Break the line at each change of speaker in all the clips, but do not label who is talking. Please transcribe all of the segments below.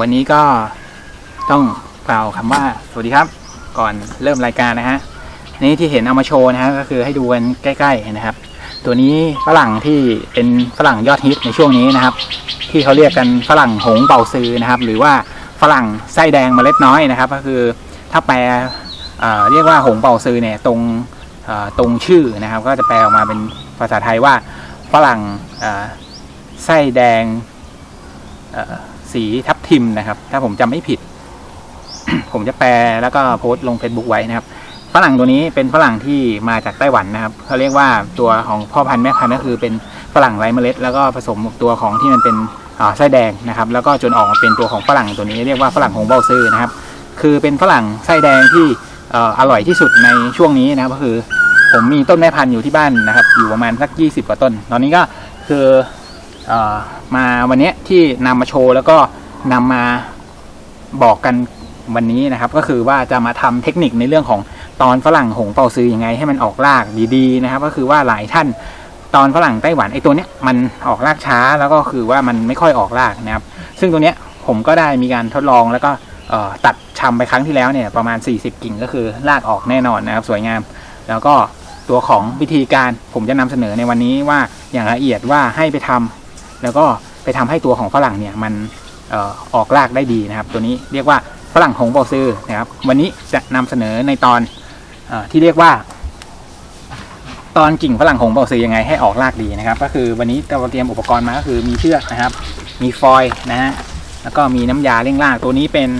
วันนี้ก็ต้องกล่าวคำว่าสวัสดีครับ ก่อนเริ่มรายการนะฮะนี่ที่เห็นเอามาโชว์นะฮะก็คือให้ดูกันใกล้ๆนะครับ ตัวนี้ฝรั่งที่เป็นฝรั่งยอดฮิตในช่วงนี้นะครับ ที่เขาเรียกกันฝรั่งหงเป่าซือนะครับ หรือว่าฝรั่งไส้แดงเมล็ดน้อยนะครับ ก็คือถ้าแปลเอ่อเรียกว่าหงเป่าซือเนี่ยตรงเอ่อตรงชื่อนะครับ ก็จะแปลออกมาเป็นภาษาไทยว่าฝรั่งเอ่อไส้แดง สีทับทิมนะครับ ถ้าผมจำไม่ผิด ผมจะแปลแล้วก็โพสต์ลง Facebook ไว้นะครับฝรั่งตัวนี้เป็นฝรั่งที่มาจากไต้หวันนะครับเขาเรียกว่าตัวของพ่อพันธุ์แม่พันธุ์ก็คือเป็นฝรั่งไร้เมล็ด แล้วก็ผสมตัวของที่มันเป็นอ่าไส้แดงนะครับ แล้วก็จนออกมาเป็นตัวของฝรั่งตัวนี้เรียกว่าฝรั่งหงเบาซื่อนะครับ คือเป็นฝรั่งไส้แดงที่อร่อยที่สุดในช่วงนี้นะครับก็คือผมมีต้นแม่พันธุ์อยู่ที่บ้านนะครับ อยู่ประมาณสัก 20 กว่าต้น ตอนนี้ก็คือ มาวันนี้ที่นำมาโชว์แล้วก็นำมาบอกกันวันนี้นะครับ ก็คือว่าจะมาทำเทคนิคในเรื่องของตอนฝรั่งหงเป่าซื้อยังไงให้มันออกรากดีๆนะครับ ก็คือว่าหลายท่านตอนฝรั่งไต้หวันไอตัวเนี้ยมันออกรากช้าแล้วก็คือว่ามันไม่ค่อยออกรากนะครับ ซึ่งตัวเนี้ยผมก็ได้มีการทดลองแล้วก็ตัดชำไปครั้งที่แล้วเนี่ยประมาณ 40 กิ่งก็คือรากออกแน่นอนนะครับสวยงาม แล้วก็ตัวของวิธีการผมจะนำเสนอในวันนี้ว่าอย่างละเอียดว่าให้ไปทำ แล้วก็ไปทำให้ตัวของฝรั่งเนี่ยมันออกรากได้ดีนะครับ ตัวนี้เรียกว่าฝรั่งหงเป่าซื้อนะครับ วันนี้จะนำเสนอในตอนอที่เรียกว่า ตอนกิ่งฝรั่งหงเบาซื้อยังไงให้ออกรากดีนะครับ ก็คือวันนี้เราเตรียมอุปกรณ์มาก็คือมีเชือกนะครับ มีฟอยล์นะฮะแล้วก็มีน้ำยาเร่งราก ตัวนี้เป็น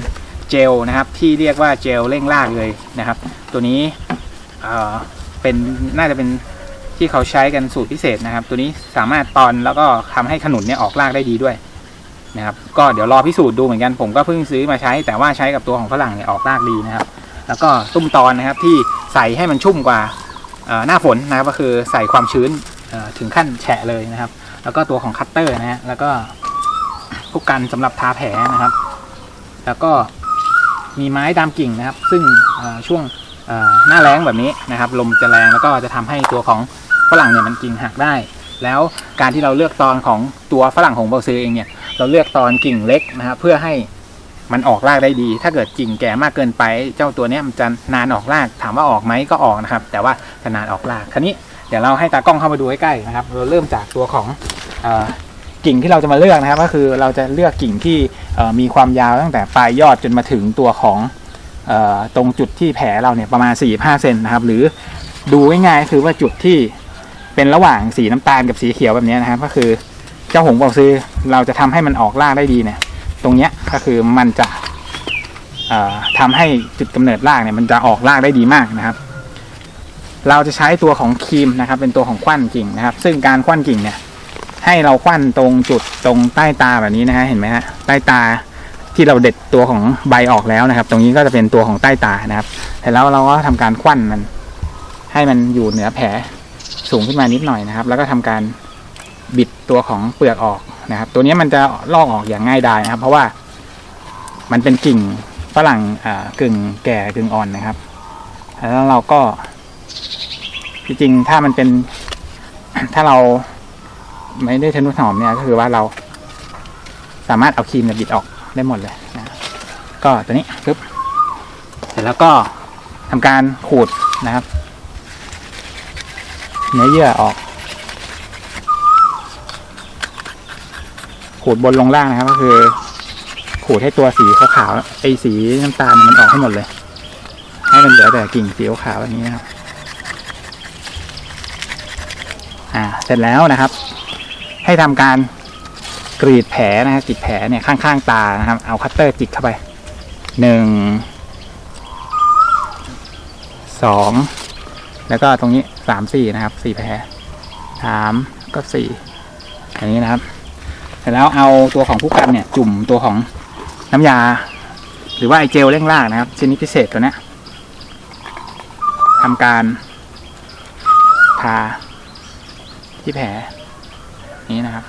เจลนะครับ ที่เรียกว่าเจลเร่งรากเลยนะครับ ตัวนี้เป็นน่าจะเป็น ที่เขาใช้กันสูตรพิเศษนะครับ ตัวนี้สามารถตอนแล้วก็ทำให้ขนุนเนี่ยออกรากได้ดีด้วยนะครับก็เดี๋ยวรอพิสูจน์ดูเหมือนกันผมก็เพิ่งซื้อมาใช้ แต่ว่าใช้กับตัวของฝรั่งเนี่ยออกรากดีนะครับ แล้วก็ตุ้มตอนนะครับที่ใส่ให้มันชุ่มกว่าหน้าฝนนะครับก็คือใส่ความชื้นถึงขั้นแฉะเลยนะครับ แล้วก็ตัวของคัตเตอร์นะฮะแล้วก็ผู้กันสำหรับทาแผลนะครับ แล้วก็มีไม้ดามกิ่งนะครับ ซึ่งช่วงหน้าแล้งแบบนี้นะครับ ลมจะแรงแล้วก็จะทำให้ตัวของ ฝรั่งเนี่ยมันกิ่งหักได้ แล้วการที่เราเลือกตอนของตัวฝรั่งของเบาซือเองเนี่ยเราเลือกตอนกิ่งเล็กนะครับเพื่อให้มันออกรากได้ดี ถ้าเกิดกิ่งแก่มากเกินไป เจ้าตัวเนี้ยมันจะนานออกราก ถามว่าออกไหมก็ออกนะครับ แต่ว่าจะนานออกราก คราวนี้เดี๋ยวเราให้ตากล้องเข้ามาดูใกล้ๆนะครับ เราเริ่มจากตัวของกิ่งที่เราจะมาเลือกนะครับ ก็คือเราจะเลือกกิ่งที่มีความยาวตั้งแต่ปลายยอดจนมาถึงตัวของตรงจุดที่แผลเราเนี่ยประมาณ45เซนนะครับ หรือดูง่ายๆคือว่าจุดที่ เป็นระหว่างสีน้ำตาลกับสีเขียวแบบนี้นะครับ ก็คือเจ้าหงส์เบาซื้อเราจะทำให้มันออกรากได้ดีเนี่ย ตรงเนี้ยก็คือมันจะเอ่อทำให้จุดกำเนิดรากเนี่ยมันจะออกรากได้ดีมากนะครับ เราจะใช้ตัวของครีมนะครับ เป็นตัวของควันกิ่งนะครับ ซึ่งการควันกิ่งเนี่ย ให้เราควันตรงจุดตรงใต้ตาแบบนี้นะฮะเห็นไหมฮะใต้ตาที่เราเด็ดตัวของใบออกแล้วนะครับ ตรงนี้ก็จะเป็นตัวของใต้ตานะครับแต่แล้วเราก็ทำการควันมัน ให้มันอยู่เหนือแผล สูงขึ้นมานิดหน่อยนะครับ แล้วก็ทำการบิดตัวของเปลือกออกนะครับ ตัวนี้มันจะลอกออกอย่างง่ายดายนะครับ เพราะว่ามันเป็นกิ่งฝรั่งอ่ากึ่งแก่กึ่งอ่อนนะครับ แล้วเราก็จริงๆถ้ามันเป็นถ้าเราไม่ได้ทนุถนอมเนี่ยก็คือว่าเราสามารถเอาครีมเนี่ยบิดออกได้หมดเลยนะก็ตัวนี้ปึ๊บเสร็จแล้วก็ทำการขูดนะครับ เนื้อเยื่อออก ขูดบนลงล่างนะครับ ก็คือ ขูดให้ตัวสีขาวๆไอ้สีน้ำตาลมันออกให้หมดเลย ให้มันเหลือแต่กิ่งสีขาวๆแบบนี้นะครับอ่า เสร็จแล้วนะครับ ให้ทำการกรีดแผลนะครับกรีดแผลเนี่ยข้างๆตานะครับ เอาคัตเตอร์จิกเข้าไปหนึ่งสอง แล้วก็ตรงนี้สามสี่นะครับสี่แผลสามก็สี่อันนี้นะครับเสร็จแล้วเอาตัวของผู้กันเนี่ยจุ่มตัวของน้ำยา หรือว่าไอเจลเร่งรากนะครับชนิดพิเศษตัวนี้ยทำการทาที่แผลนี้นะครับ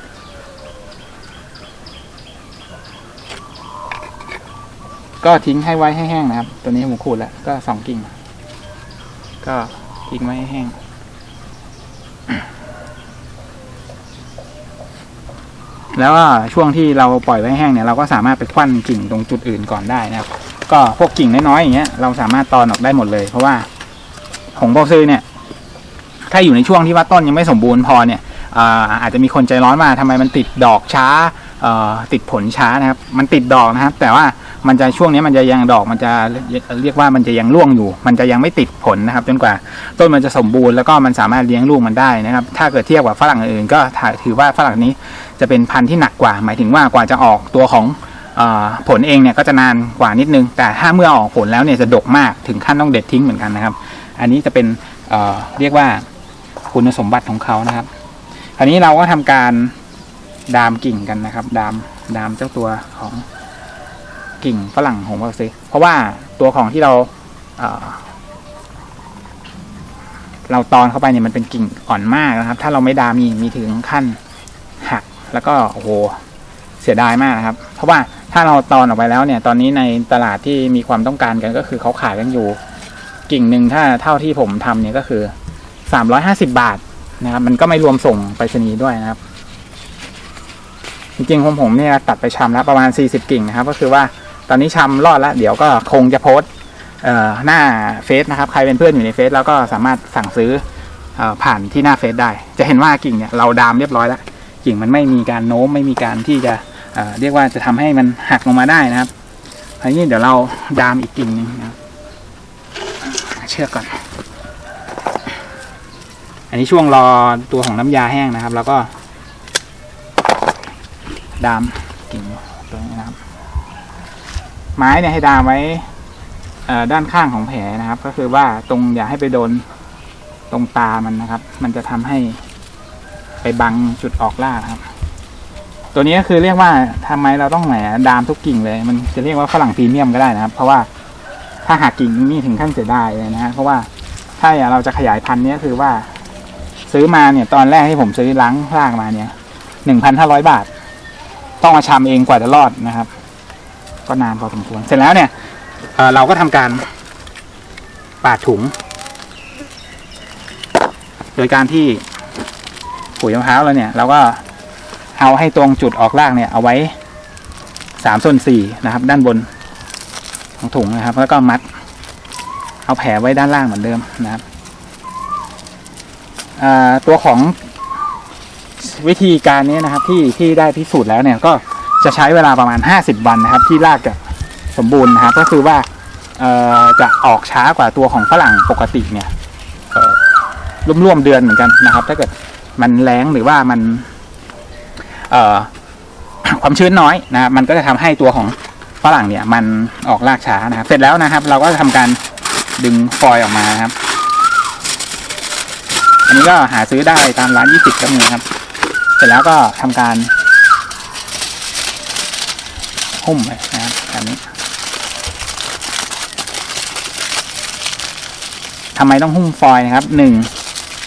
ก็ทิ้งให้ไว้ให้แห้งนะครับ ตัวนี้ผมขูดแล้ว ก็สองกิ่ง ก็ ทิ้งไว้ให้แห้ง แล้วก็ช่วงที่เราปล่อยไว้แห้งเนี่ยเราก็สามารถไปควันกิ่งตรงจุดอื่นก่อนได้นะครับ ก็พวกกิ่งน้อยๆอย่างเงี้ยเราสามารถตอนออกได้หมดเลย เพราะว่าหงเบซื้อเนี่ย ถ้าอยู่ในช่วงที่ว่าต้นยังไม่สมบูรณ์พอเนี่ยอาอาจจะมีคนใจร้อนว่าทำไมมันติดดอกช้าติดผลช้านะครับ มันติดดอกนะครับ แต่ว่า มันจะช่วงนี้มันจะยังดอกมันจะเรียกว่ามันจะยังร่วงอยู่ มันจะยังไม่ติดผลนะครับ จนกว่าต้นมันจะสมบูรณ์แล้วก็มันสามารถเลี้ยงลูกมันได้นะครับ ถ้าเกิดเทียบกับฝรั่งอื่นก็ถือว่าฝรั่งนี้จะเป็นพันธุ์ที่หนักกว่า หมายถึงว่ากว่าจะออกตัวของผลเองเนี่ยก็จะนานกว่านิดนึง แต่ถ้าเมื่อออกผลแล้วเนี่ยจะดกมากถึงขั้นต้องเด็ดทิ้งเหมือนกันนะครับ อันนี้จะเป็นเเรียกว่าคุณสมบัติของเขานะครับคราวนี้เราก็ทำการดามกิ่งกันนะครับ ดามดามเจ้าตัวของ กิ่งฝรั่งของเราซิเพราะว่าตัวของที่เราเเราตอนเข้าไปเนี่ยมันเป็นกิ่งอ่อนมากนะครับ ถ้าเราไม่ดามีมีถึงขั้นหักแล้วก็โอ้โหเสียดายมากนะครับ เพราะว่าถ้าเราตอนออกไปแล้วเนี่ย ตอนนี้ในตลาดที่มีความต้องการกันก็คือเขาขายกันอยู่ กิ่งหนึ่งถ้าเท่าที่ผมทำเนี่ยก็คือสามร้อยห้าสิบาทนะครับ มันก็ไม่รวมส่งไปรษณีย์ด้วยนะครับ จริงๆของผมเนี่ยตัดไปชำแล้วประมาณสี่สิบกิ่งนะครับ ก็คือว่า ตอนนี้ชำรอดแล้ว เดี๋ยวก็คงจะโพสหน้าเฟซนะครับ ใครเป็นเพื่อนอยู่ในเฟซแล้วก็สามารถสั่งซื้ออผ่านที่หน้าเฟซได้ จะเห็นว่ากิ่งเนี่ยเราดามเรียบร้อยแล้ว กิ่งมันไม่มีการโน้มไม่มีการที่จะเเรียกว่าจะทำให้มันหักลงมาได้นะครับอันนี้เดี๋ยวเราดามอีกกิ่งหนึงนะเชือกก่อน อันนี้ช่วงรอตัวของน้ำยาแห้งนะครับ แล้วก็ ดามกิ่ง ไม้เนี่ยให้ดามไว้ด้านข้างของแผลนะครับ ก็คือว่าตรงอย่าให้ไปโดนตรงตามันนะครับ มันจะทำให้ไปบังจุดออกล่าครับ ตัวนี้ก็คือเรียกว่าทำไมเราต้องแหมดามทุกกิ่งเลย มันจะเรียกว่าฝรั่งพรีเมียมก็ได้นะครับ เพราะว่าถ้าหักกิ่งนี่ถึงขั้นเสียดายเลยนะฮะเพราะว่าถ้าอย่างเราจะขยายพันธุ์นี้คือว่า ซื้อมาเนี่ยตอนแรกที่ผมซื้อล้างรากมาเนี่ยหนึ่งพันห้าร้อยบาท ต้องมาชำเองกว่าจะรอดนะครับ ก็นานพอสมควร เสร็จแล้วเนี่ยเเราก็ทำการปาดถุง โดยการที่ปุ๋ยมะพร้าวเราเนี่ย เราก็เอาให้ตรงจุดออกรากเนี่ย เอาไว้สามส่วนสี่นะครับ ด้านบนของถุงนะครับ แล้วก็มัด เอาแผลไว้ด้านล่างเหมือนเดิมนะครับตัวของวิธีการนี้นะครับที่ที่ได้พิสูจน์แล้วเนี่ยก็ จะใช้เวลาประมาณ 50 วันนะครับ ที่รากจะสมบูรณ์นะครับ ก็คือว่าจะออกช้ากว่าตัวของฝรั่งปกติเนี่ยร่วมๆเดือนเหมือนกันนะครับ ถ้าเกิดมันแรงหรือว่ามันความชื้นน้อยนะครับมันก็จะทำให้ตัวของฝรั่งเนี่ย มันออกรากช้านะครับ เสร็จแล้วนะครับ เราก็จะทำการดึงฟอยออกมานะครับ อันนี้ก็หาซื้อได้ตามร้านยี่สิบก็มีครับ เสร็จแล้วก็ทำการ หุ้มเลยนะครับแบบนี้ทำไมต้องหุ้มฟอยล์นะครับหนึ่ง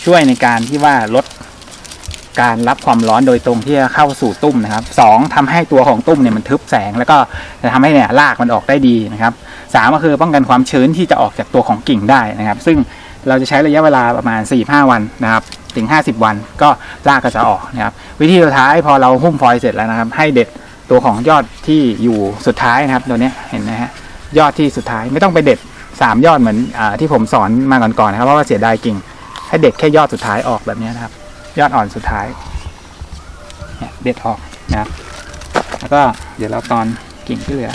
ช่วยในการที่ว่าลดการรับความร้อนโดยตรงที่จะเข้าสู่ตุ้มนะครับสองทำให้ตัวของตุ้มเนี่ยมันทึบแสง แล้วก็จะทำให้เนี่ยรากมันออกได้ดีนะครับสามก็คือป้องกันความชื้นที่จะออกจากตัวของกิ่งได้นะครับ ซึ่งเราจะใช้ระยะเวลาประมาณ 4-5 วันนะครับ ถึง 50 วันก็รากก็จะออกนะครับ วิธีสุดท้ายพอเราหุ้มฟอยล์เสร็จแล้วนะครับ ให้เด็ด ตัวของยอดที่อยู่สุดท้ายนะครับ ตัวนี้เห็นไหมฮะยอดที่สุดท้ายไม่ต้องไปเด็ดสามยอดเหมือนอที่ผมสอนมาก่อนๆนะครับเพราะว่าเสียดายกิ่ง ให้เด็ดแค่ยอดสุดท้ายออกแบบนี้นะครับ ยอดอ่อนสุดท้ายเนี่ยเด็ดออกนะครับแล้วก็เดี๋ยวเราตอนกิ่งที่เหลือ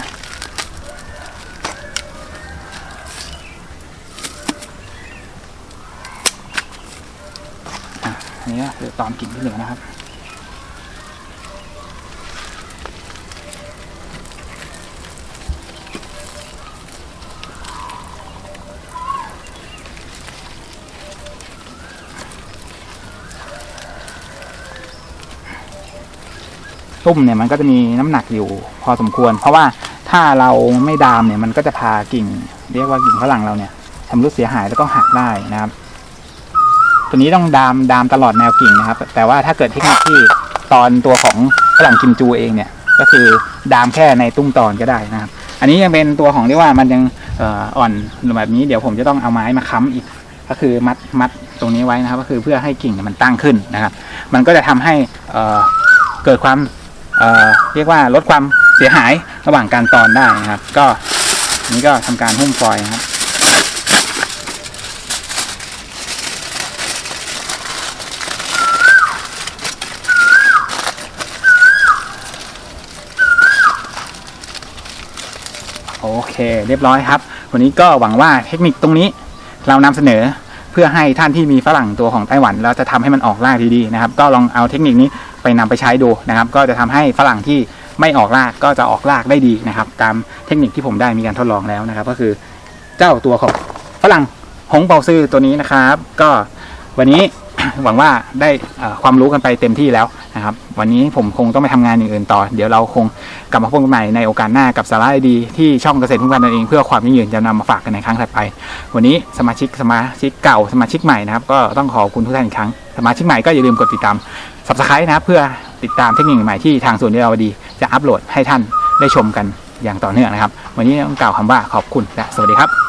อันนี้คือตอนกิ่งที่เหลือนะครับ ตุ้มเนี่ยมันก็จะมีน้ำหนักอยู่พอสมควร เพราะว่าถ้าเราไม่ดามเนี่ยมันก็จะพากิ่ง เรียกว่ากิ่งฝรั่งเราเนี่ยชำรุดเสียหายแล้วก็หักได้นะครับ ตัวนี้ต้องดามดามตลอดแนวกิ่งนะครับ แต่ว่าถ้าเกิดเทคนิคที่ตอนตัวของฝรั่งกิมจูเองเนี่ย ก็คือดามแค่ในตุ้มตอนก็ได้นะครับ อันนี้ยังเป็นตัวของที่ว่ามันยังอ่ออ่อนแบบนี้เดี๋ยวผมจะต้องเอาไม้มาค้ำอีก ก็คือมัดมัดตรงนี้ไว้นะครับ ก็คือเพื่อให้กิ่งมันตั้งขึ้นนะครับ มันก็จะทำให้เกิดความ เเรียกว่าลดความเสียหายระหว่างการตอนได้นะครับ ก็นี้ก็ทำการหุ้มฟอยล์นะครับโอเค เรียบร้อยครับ วันนี้ก็หวังว่าเทคนิคตรงนี้เรานำเสนอเพื่อให้ท่านที่มีฝรั่งตัวของไต้หวัน แล้วจะทำให้มันออกรากดีๆนะครับ ก็ลองเอาเทคนิคนี้ ไปนำไปใช้ดูนะครับ ก็จะทำให้ฝรั่งที่ไม่ออกรากก็จะออกรากได้ดีนะครับ ตามเทคนิคที่ผมได้มีการทดลองแล้วนะครับ ก็คือเจ้าตัวของฝรั่งหงเปาซื่อตัวนี้นะครับ ก็วันนี้ หวังว่าได้ความรู้กันไปเต็มที่แล้วนะครับ วันนี้ผมคงต้องไปทำงานอย่างอื่นต่อ เดี๋ยวเราคงกลับมาพบกันใหม่ในโอกาสหน้ากับสาระดีที่ช่องเกษตรทุ่งพันนั่นเองเพื่อความยั่งยืนจะนำมาฝากกันในครั้งถัดไป วันนี้สมาชิกสมาชิกเก่าสมาชิกใหม่นะครับ ก็ต้องขอบคุณทุกท่านอีกครั้ง สมาชิกใหม่ก็อย่าลืมกดติดตาม subscribe นะครับเพื่อติดตามเทคนิคใหม่ที่ทางศูนย์เรียวดีจะอัปโหลดให้ท่านได้ชมกันอย่างต่อเนื่องนะครับ วันนี้ต้องกล่าวคำว่าขอบคุณและสวัสดีครับ